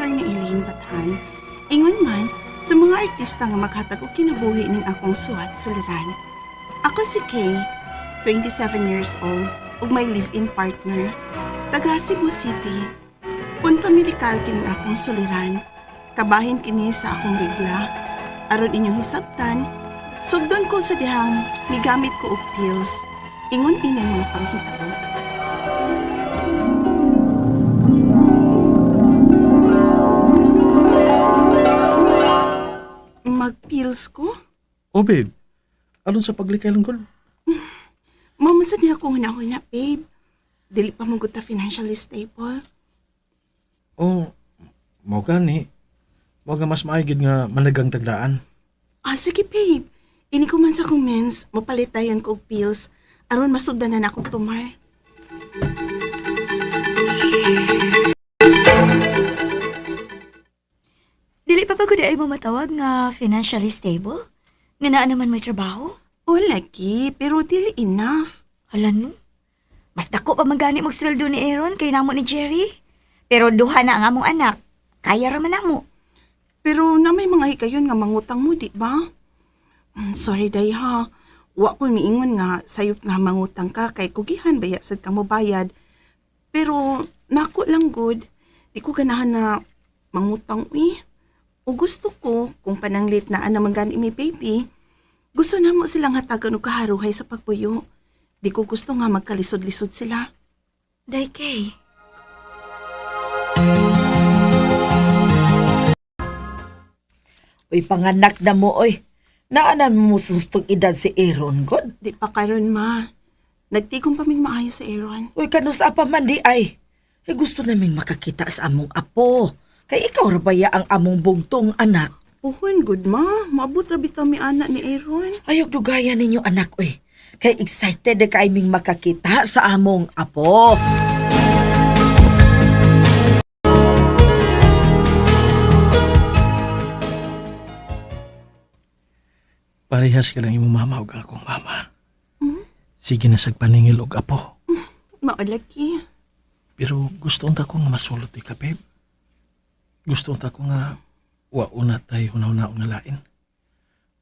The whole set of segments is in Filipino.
Attorney Eileen Bathan. Ingon man sa mga artista nga maghatag og kinabuhi ning akong suwat suliran. Ako si Kay, 27 years old, ug may live-in partner. Taga Cebu City. Punto medikal kining akong suliran. Kabahin kini sa akong regla. Aron inyong hisabtan, sugdon ko sa dihang migamit ko og pills. Ingon inyong mga panghitabo. Mag-pills ko? Oh, babe. Alon sa paglikay lang ko. Mamasad niya akong hunahuna, babe. Dili pa mong ta financially stable. Oh, mao gani. Mao nga mas maaygid nga managang tagdaan. Ah, sige, babe. Ini ko man sa kong mens, mapalitayan ko pills. Aron masugdanan akong tumar. Gud ay mo matawag nga financially stable? Nga naa naman may trabaho? O, lagi, pero dili enough. Hala no? Mas dako pa magani mong sweldo ni Aaron kay namo ni Jerry. Pero duha na ang among anak. Kaya ra man namo. Pero na may mga higayon nga mangutang mo, di ba? Mm, sorry, day ha. Wa ko miingon nga sayop nga mangutang ka kay kugihan baya sad ka mo bayad. Pero nako lang good. Di ko ganahan na mangutang uy. O gusto ko, kung pananglit na naman gani mi baby, gusto na mo silang hatagan og kaharuhay sa pagpuyo. Di ko gusto nga magkalisod-lisod sila. Day kay. Uy, panganak na mo, oy. Naanan mo sustong edad si Aaron, God. Di pa karon ma. Nagtigong pa mig maayo sa Aaron. Uy, kanusa pa man di ay. Eh, gusto naming makakita sa among apo. Kay ikaw ra baya ang among bugtong anak. Puhon, good ma. Maabot ra bitaw mi anak ni Aaron. Ayog dugaya ninyo anak, oy. Kay excited na kaiming makakita sa among apo. Parehas ka lang imong mama ug akong mama. Hmm? Sige na sagpaningil og apo. Maulagi. Pero gusto unta ko nga masulot ka, babe. Gusto unta ko nga wa una tay hunaw-hunaw nga lain.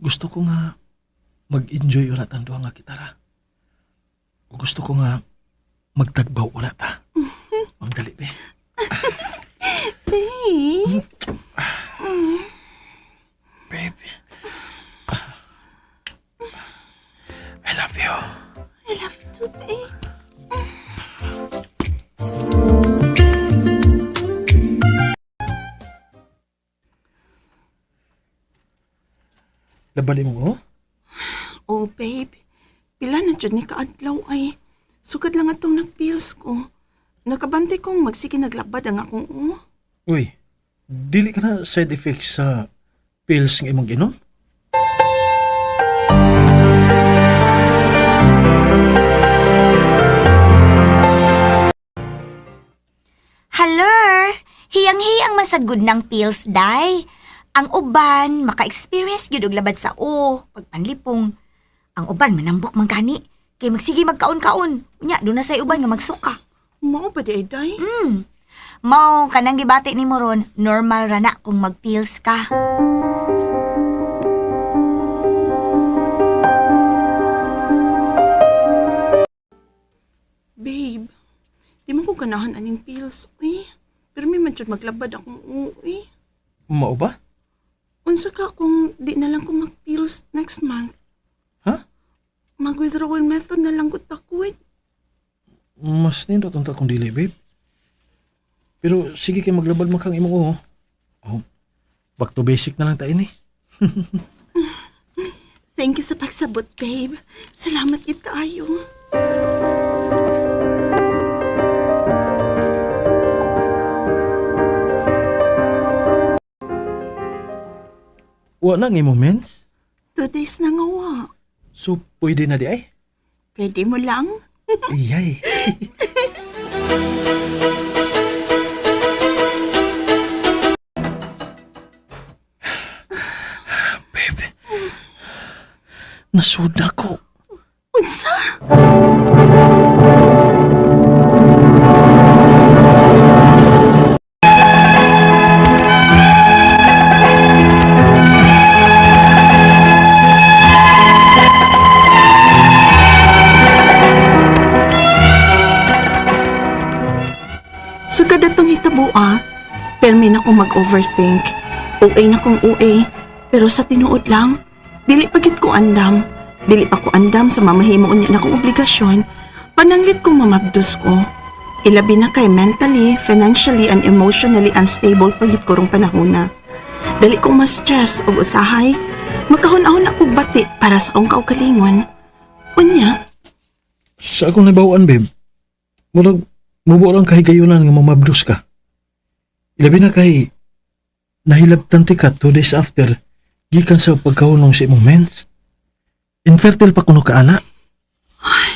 Gusto ko nga mag-enjoy ulat ang duha nga kitara. Gusto ko nga magtagbaw ulat ta. Labali mo, oh? Oh, babe. Pila na dyan ni kaadlaw ay. Sugad lang atong nag-pills ko. Nakabantay kong magsige naglabad ang akong oh. Uy, dili ka na side effects sa pills ng imong ginom? Hello! Hiyang-hiyang masagod ng pills, day. Ang uban, maka-experience gyud og labad sa o, pagpanlipong. Ang uban manambok man kani, kay magsige magkaon-kaon. Nya, doon na say uban nga magsuka. Mao ba di day? Hmm. Mao kanang gibati ni mo ron, normal ra na kung mag-pills ka. Babe, di mo ko ganahan aning pills, uy. Pero may man maglabad akong uwi. Mao ba? Unsa ka kung di na lang ko mag-pills next month? Ha? Mag-withdrawal method na lang ko takwit. Mas nindot unta kong dili, babe. Pero sige kay maglabad mo kang imong oh. Oh, back to basic na lang tayo ni. Thank you sa pagsabot, babe. Salamat it kaayo. Wa na ang imong mens. Two days na nga wa. So, pwede na di ay? Pwede mo lang? Iyay. Babe. Nasuda ko. Unsa? Ah. Permi na kong mag-overthink. OA na kong OA. Pero sa tinuod lang, dili pagit ko andam. Dili pa ko andam sa mamahimo unya na kong obligasyon. Pananglit kong mamabdos ko. Ilabi na kay mentally, financially, and emotionally unstable pagit ko rong panahona. Dali kong ma-stress o usahay. Magkahon-ahon ako bati para sa akong kaugalingon. Unya, Sa akong nabawaan, babe, murag mubo lang kahigayunan nga mamabdos ka. Ilabi na kay nahilabtan ti ka two days after gikan sa pagkahunong sa imong mens. Infertile pa kuno ka ana.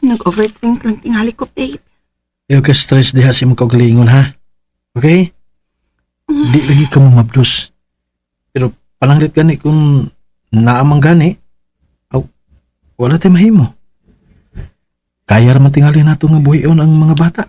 nag-overthink lang tingali ko, babe. Ayaw ka stress diha sa imong kaugalingon ha. Okay? Di lagi ka mamabdos. Pero pananglit gani kung naamang gani, aw, wala tayo mahimo. Kaya matingali nato nga buhion ang mga bata.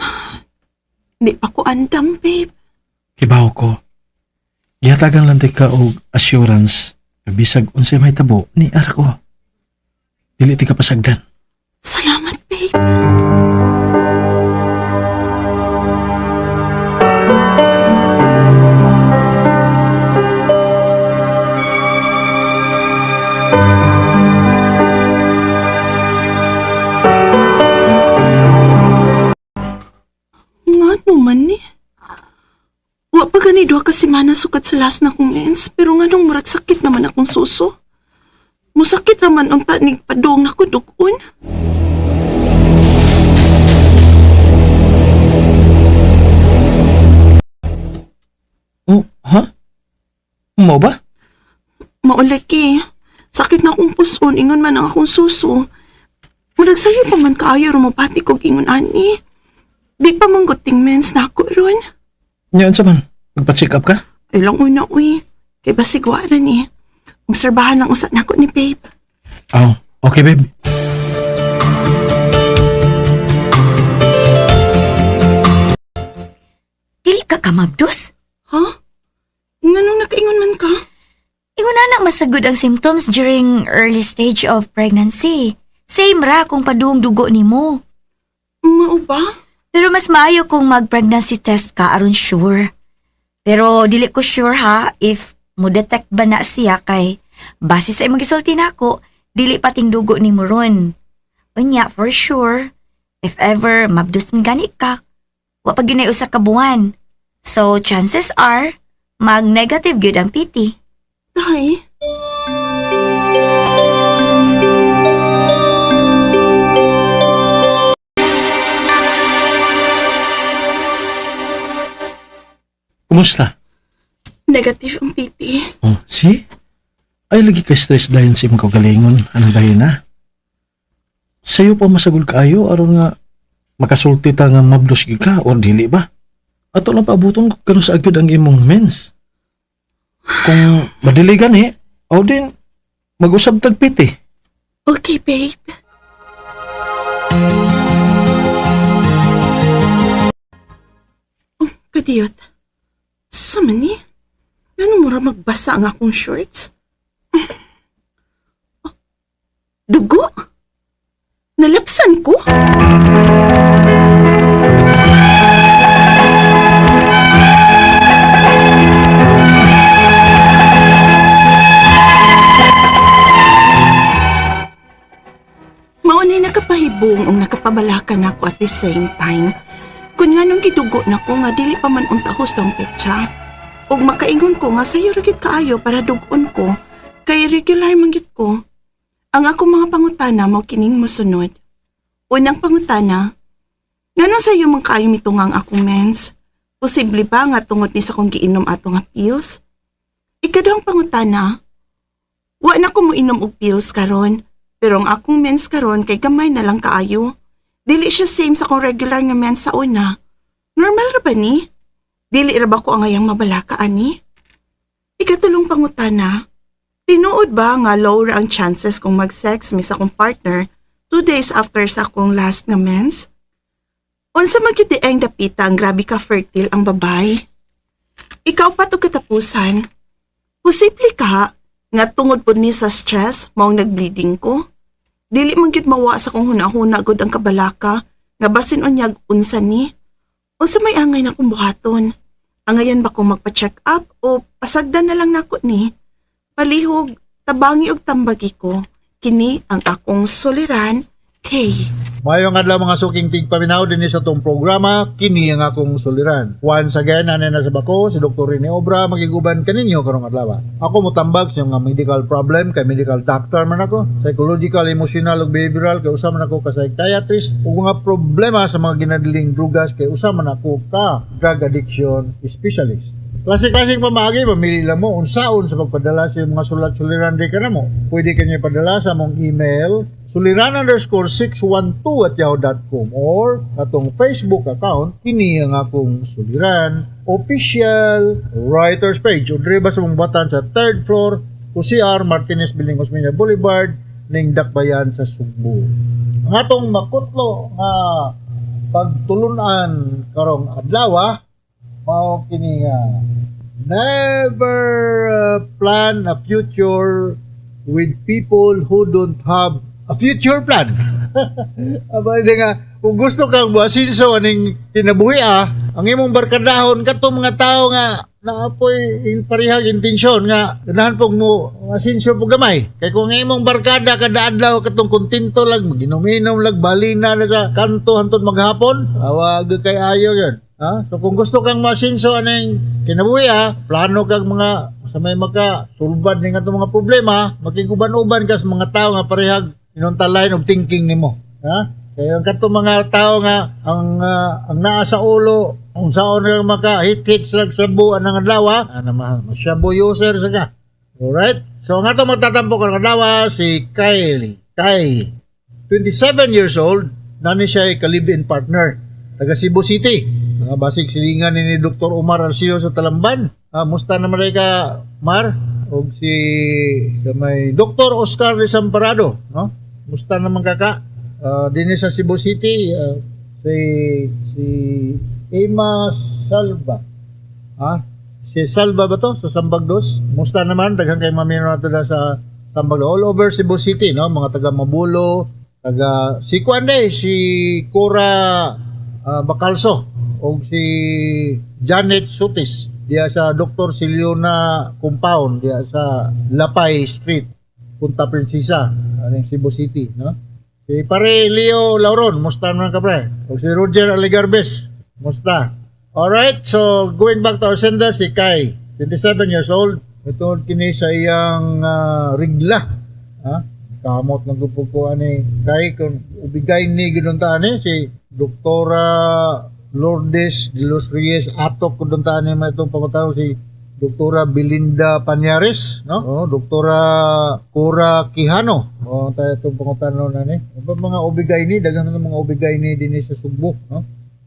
Di pa ko andam, babe. Kibaw ko. Gihatagan lang ka og assurance bisag unsay may tabo ni ara ko. Dili ti ka pasagdan. Salamat, semana sukat sa last na kong mens, pero nga nung murag sakit naman akong suso. Musakit raman ang tanig padong na ko dugon. Oh, ha? Mo ba? Maulaki. Sakit na akong puson, ingon man ang akong suso. Murag sayo pa man kaayo rumapati kog ingon ani. Di pa man guting mens na ako ron. Nyaan sa man? Magpa-check up ka? Ay lang una uy. Kay basigwara ni. Obserbahan lang usat nako ni babe. Oh, okay babe. Dili ka kamabdos? Ha? Nganong nakaingon man ka? Ingon na na masagod ang symptoms during early stage of pregnancy. Same ra kung padung dugo nimo. Mao ba? Pero mas maayo kung mag-pregnancy test ka aron sure. Pero dili ko sure ha if mo detect ba na siya kay base sa imong gisulti nako, dili pating dugo nimo ron. Unya for sure, if ever mabdus man gani ka, wa pa ginay usa ka buwan. So chances are mag-negative gyud ang PT. Tay. Kumusta? Negative ang PT. Oh, see? Ay, lagi ka stress dahil sa imong kaugalingon. Ano dahil na? Sa'yo pa masagol kaayo, aron nga makasulti ta nga mabdos gid ka or dili ba? Ato lang paabuton ko kano sa agad ang imong mens. Kung madili gani, o din, mag-usab tagpiti. Okay, babe. Oh, kadiyot. Sa man ni? Ano mura magbasa ang akong shorts? Oh, dugo? Nalapsan ko? Maunay nakapahibong ang nakapabalakan ako at the same time. Kung nga nung gidugo na ko nga dili pa man untahos tong petsa. ug makaingon ko nga sayo ragit kaayo para dugon ko kay regular manggit ko. Ang ako mga pangutana mo kining mosunod. Unang pangutana, nganong sayo man kaayo mitungang akong mens? Posible ba nga tungod ni sa kong giinom ato nga pills? Ikaduhang pangutana, wa na ko mo inom og pills karon, pero ang akong mens karon kay gamay na lang kaayo. Dili siya same sa kong regular nga mens sa una. Normal ra ba ni? Dili ra ba ko ang ayang mabalaka ani? Ikatulong pangutana, tinuod ba nga low ra ang chances kung mag-sex mi sa akong partner two days after sa akong last nga mens? Unsa magyud ang dapita ang grabe ka fertile ang babay? Ikaw pa to katapusan. Posible ka nga tungod po ni sa stress maong nag-bleeding ko? Dili man gyud mawa sa kong hunahuna gud ang kabalaka nga basin unyag unsa ni. Unsa may angay na kong buhaton? Angayan ba kong magpa-check up o pasagdan na lang nako ni? Palihog, tabangi og tambagi ko. Kini ang akong soliran, Kay. Mayong adlaw mga suking tigpaminaw din sa tong programa kini ang akong suliran. Once again ana na sa bako si Dr. Rene Obra magiguban kaninyo karong adlaw. Ako motambag sa mga medical problem kay medical doctor man ako, psychological, emotional ug behavioral kay usa man ako ka psychiatrist ug mga problema sa mga ginadiling drugas kay usa man ako ka drug addiction specialist. Klase-klaseng pamagi, mamili lang mo unsaon sa pagpadala sa mga sulat-suliran di ka na mo. Pwede kanya ipadala sa mong email suliran underscore 612 at yahoo.com or atong Facebook account kini ang akong suliran official writers page o dire ba sa mong batan sa third floor UCR Martinez Building Osmeña Boulevard ning Dakbayan sa Sugbo. Ang atong makutlo nga pagtulunan karong adlaw mao kini nga never uh, plan a future with people who don't have a future plan. Aba hindi nga. Kung gusto kang buasinso aning kinabuhi ah, ang imong barkadahon kato mga tao nga naapoy in parihag intensyon nga ganahan pog mo asinso po gamay. Kay kung imong barkada kada adlaw katong kontento lang maginom-inom lang balina na sa kanto hantod maghapon awag kay ayo yun ha? So kung gusto kang masinso aning kinabuhi ah, plano kag mga sa may maka sulbad ning atong mga problema makiguban-uban ka mga tao nga parehag inunta line of thinking nimo ha? Kaya ang kato mga tao nga ang ah, ang naa sa ulo kung saan nga maka hit hit sa sabuan ng adlaw ana ma masyabo user sa ka. Alright? So nga to magtatampo ng adlaw si Kyle Kay 27 years old nani siya ay kalibin partner taga Cebu City. Mga basig silingan ni Dr. Omar Arcio sa Talamban. Ah, musta naman ka Mar og si may Dr. Oscar Desamparado no? Musta naman kaka? Uh, din sa Cebu City ah, si si Emma Salva. Ha? Si Salva ba to sa Sambagdos musta naman? Daghang kay mamino nato na sa Sambagdos all over Cebu City no? Mga taga Mabulo taga si Kuande si Cora ah, Bacalso o si Janet Sutis diya sa Dr. Siliona Compound diya sa Lapay Street Punta Princesa aning Cebu City no? Si pare Leo Lauron musta naman ka pre? O si Roger Aligarbes musta? Alright so going back to our sender si Kai 27 years old. Ito kini sa iyang ah, rigla ha? Kamot ng grupo ko ani kay kung ubigay ni gidunta ani si Doktora Lourdes de los Reyes atok ko dunta ani ma itong pangutaw si Doktora Belinda Panyares, no? Oh, Doktora Cora Quijano. Oh, tayo itong pangutano na ni. Ano ba mga ubigay ni? Dagang na mga ubigay ni din sa Sugbo, no?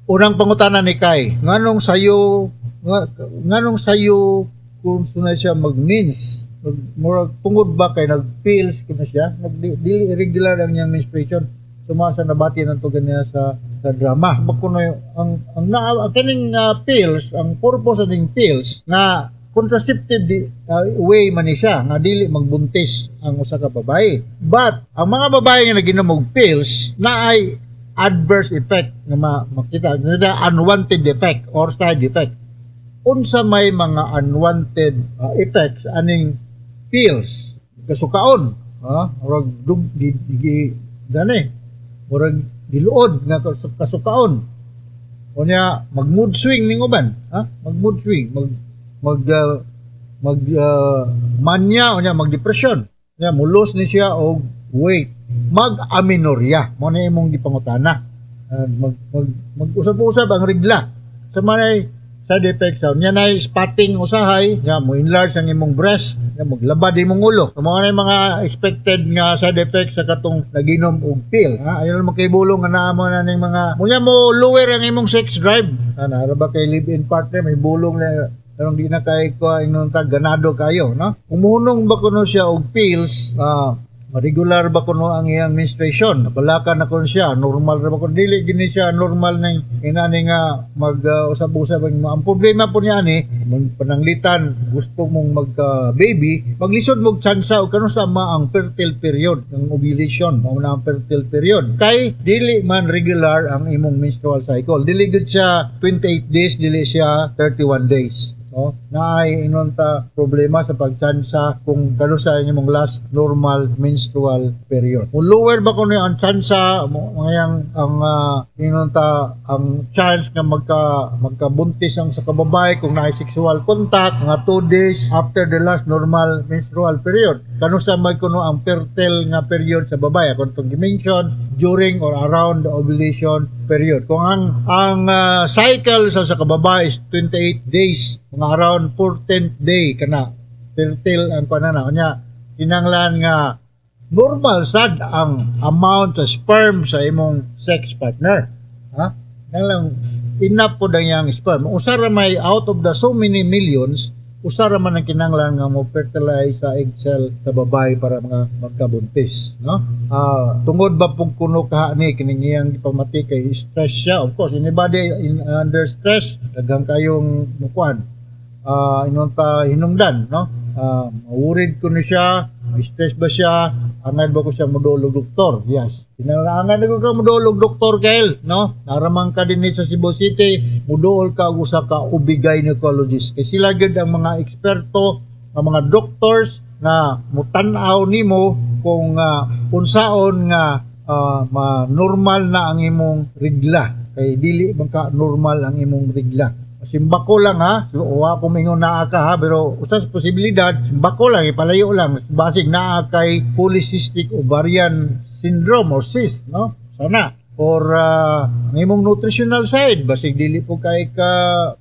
Unang pangutana ni Kai, nganong sayo, nga, nganong sayo kung sunay siya mag-means? Mag, murag tungod ba kay nag-pills kina siya? Nag, dili irregular ang niyang menstruation. Sumasa nabati ng to ganyan sa sa drama. Bakuno ang ang na ang kining ah, pills, ang purpose ng pills nga contraceptive di, ah, way man ni siya nga dili magbuntis ang usa ka babae. But ang mga babae nga naginom og pills na ay adverse effect nga ma- makita nga unwanted effect or side effect. Unsa may mga unwanted ah, effects aning pills kasukaon ha or dug di, di, gani murag diluod nga kas- kasukaon. Unya mag mood swing ning uban ha? Mag mood swing mag mag ah, mag ah, mania unya mag depression unya mulos ni siya og weight. Mag aminorya mo na imong gipangutana. Ah, mag mag mag-usab-usab ang regla sa manay side effects sa nya nay spotting usahay. Nga mo enlarge ang imong breast. Nga maglabad imong ulo. So, mga na yung mga expected nga side effects sa katong naginom og pills. Ha ayon mo kay bulong nga naa mo na ning mga munya mo lower ang imong sex drive. Ana ara ba kay live in partner may bulong na Karong di na kay ko ingon ta ganado kayo no? Umuhunong ba kuno siya og pills? Ah regular ba kuno ang iyang menstruation? Balakan na kun siya. Normal ra ba kun dili gini siya normal ning inani nga mag uh, usab-usab ang ang problema po niya ni mun pananglitan gusto mong magka baby maglisod mo tsansa og kano sa ma ang fertile period ang ovulation mao na ang fertile period. Kay dili man regular ang imong menstrual cycle. Dili gud siya 28 days dili siya 31 days no? Naay inunta problema sa pagtsansa kung kano sa inyong last normal menstrual period. Kung lower ba kuno ang tsansa ngayang ang uh, inunta ang chance nga magka magkabuntis ang sa kababay kung naay sexual contact mga 2 days after the last normal menstrual period kano sa may kuno ang fertile nga period sa babae? Kung itong dimension during or around the ovulation period. Kung ang ang ah, cycle sa sa kababay is 28 days mga around 14th day kana fertile ang panana nya kinanglan nga normal sad ang amount sa sperm sa imong sex partner. Ha? Lang enough po ang yang sperm. Usa ra may out of the so many millions usa man ang kinanglan nga mo fertilize sa egg cell sa babae para mga magkabuntis no? Ah tungod ba pug kuno ka ni kining iyang kay stress siya? Of course anybody in under stress daghang kayong mukuan ah inunta hinungdan no? Ah maurid ko na siya stress ba siya angad ba ko siya modulog doktor? Yes. Kinahanglan na ko ka modulog doktor kail no? Naramang ka din sa Cebu City. Muduol ka og usa ka OB gynecologist. Kay sila gid ang mga eksperto ang mga doctors nga mutan-aw nimo kung uh, unsaon nga ah, ma normal na ang imong regla kay dili man ka normal ang imong regla simbako lang ha? Wa ko mingon naa ka ha? Pero usas posibilidad simbako lang ipalayo lang. Basig naa kay polycystic ovarian syndrome or cyst no? Sana or uh, imong nutritional side basig dili po kay ka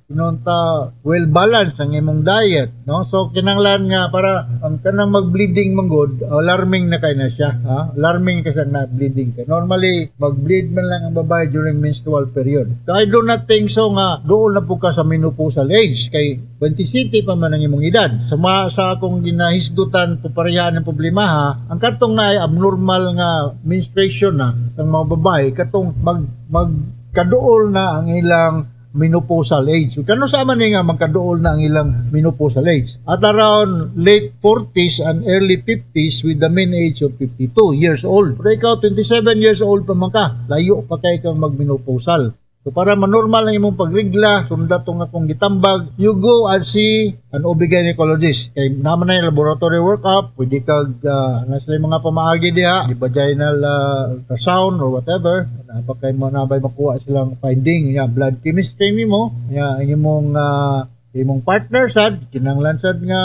pinunta well balanced ang imong diet no? So kinanglan nga para ang kanang mag-bleeding manggod alarming na kay na siya ha? Alarming kasi na bleeding ka normally mag-bleed man lang ang babae during menstrual period. So I do not think so nga doon na po ka sa menopausal age kay 20 city pa man ang imong edad. Sa ma sa akong ginahisgutan po parehaan ng problema ha? Ang katong na ay abnormal nga menstruation na ng mga babae katong mag mag kaduol na ang ilang menopausal age. Kano sa man nga magkaduol na ang ilang menopausal age. At around late 40s and early 50s with the mean age of 52 years old. Pero ikaw 27 years old pa man ka. Layo pa kay kang magmenopausal. So para manormal ang imong pagrigla, sundat tong akong gitambag, you go and see an OB gynecologist. Kay naman na yung laboratory workup, pwede kag uh, nasa mga pamaagi diha, di vaginal uh, ultrasound or whatever. Napag kay mo nabay makuha silang finding, ya blood chemistry nimo, ang imong uh, imong partner sad kinanglan sad nga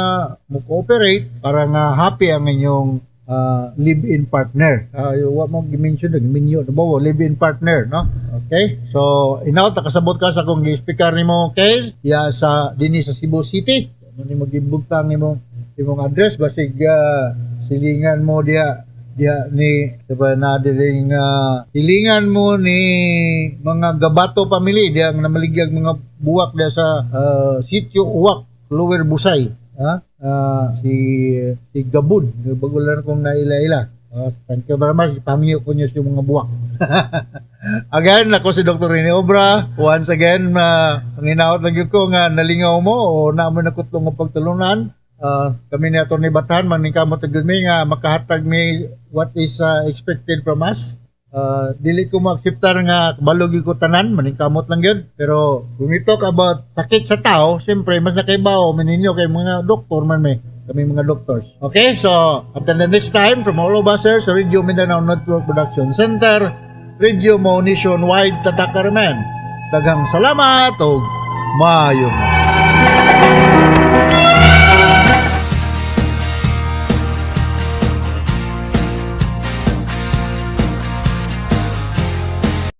mo cooperate para nga happy ang inyong uh, live-in partner. Uh, wa mo gi-mention nag minyo na ba live-in partner, no? Okay? So, inaw takasabot ka sa kung gi-speaker nimo okay? Ya sa dinhi sa Cebu City. Ano ni magibugtang imong imong address basig uh, silingan mo dia dia ni diba na diring uh, silingan mo ni mga Gabato family dia ang namaligyag mga buwak dia sa uh, sitio Uwak Lower Busay ha Ah, si si Gabud bagulan kong naila-ila. Uh, thank you very much. Pangyo ko niyo sa mga buwak. Again ako si Dr. Rene Obra. Once again uh, ang inaot lang ko nga nalingaw mo o naamo na kutlong nga pagtulunan. Ah, kami ni Atty. Batan maning kamot ug mi nga makahatag mi what is uh, expected from us Uh, dili ko maksiptar nga balog ko tanan maning kamot lang yun. Pero when we talk about sakit sa tao siyempre mas nakaibaw maninyo kay mga doktor man may kami mga doctors okay so until the next time from all of us here sa Radio Mindanao Network Production Center Radio Mo Nationwide Tatakaraman daghang salamat o maayong